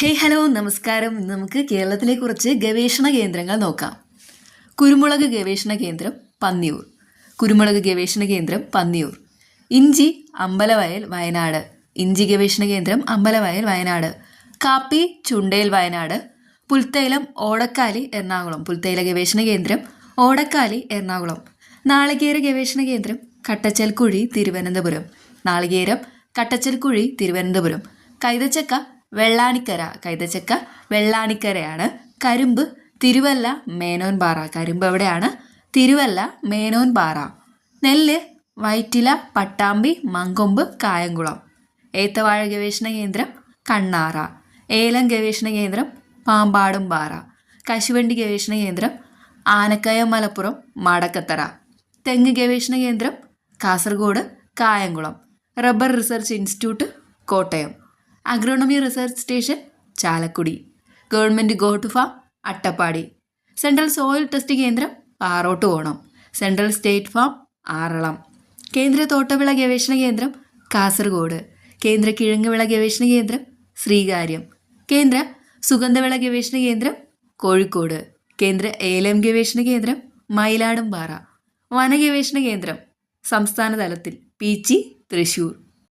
Hey hello നമസ്കാരം. നമുക്ക് കേരളത്തിലെ കുറച്ച് ഗവേഷണ കേന്ദ്രങ്ങൾ നോക്കാം. കുരുമുളക് ഗവേഷണ കേന്ദ്രം പന്നിയൂർ. കുരുമുളക് ഗവേഷണ കേന്ദ്രം പന്നിയൂർ. ഇഞ്ചി അമ്പലവയൽ വയനാട്. ഇഞ്ചി ഗവേഷണ കേന്ദ്രം അമ്പലവയൽ വയനാട്. കാപ്പി ചുണ്ടേൽ വയനാട്. പുൽത്തൈലം ഓടക്കാലി എറണാകുളം. പുൽത്തൈല ഗവേഷണ കേന്ദ്രം ഓടക്കാലി എറണാകുളം. നാളികേര ഗവേഷണ കേന്ദ്രം കട്ടച്ചൽക്കുഴി തിരുവനന്തപുരം. നാളികേരം കട്ടച്ചൽക്കുഴി തിരുവനന്തപുരം. കൈതച്ചക്ക വെള്ളാനിക്കര കൈതച്ചക്ക വെള്ളാണിക്കരയാണ്. കരിമ്പ് തിരുവല്ല മേനോൻ പാറ കരിമ്പ് എവിടെയാണ്? തിരുവല്ല മേനോൻ പാറ നെല്ല് വൈറ്റില പട്ടാമ്പി മങ്കൊമ്പ് കായംകുളം. ഏത്തവാഴ ഗവേഷണ കേന്ദ്രം കണ്ണാറ. ഏലം ഗവേഷണ കേന്ദ്രം പാമ്പാടും പാറ കശുവണ്ടി ഗവേഷണ കേന്ദ്രം ആനക്കയ മലപ്പുറം മടക്കത്തറ. തെങ്ങ് ഗവേഷണ കേന്ദ്രം Kasaragod Kayamkulam. Rubber research institute Kottayam. Agronomy research station Chalakudy government goat farm Attappadi central soil test കേന്ദ്രം Parottukonam central state farm Aralam കേന്ദ്ര തോട്ടവിള ഗവേഷണ കേന്ദ്രം കാസർഗോഡ് കേന്ദ്ര കിഴങ്ങുവിള ഗവേഷണ കേന്ദ്രം ശ്രീകാര്യം കേന്ദ്ര സുഗന്ധവിള ഗവേഷണ കേന്ദ്രം കോഴിക്കോട് കേന്ദ്ര ഏലം ഗവേഷണ കേന്ദ്രം മയിലാടുംപാറ വനഗവേഷണ കേന്ദ്രം സംസ്ഥാന തലത്തിൽ പീച്ചി തൃശൂർ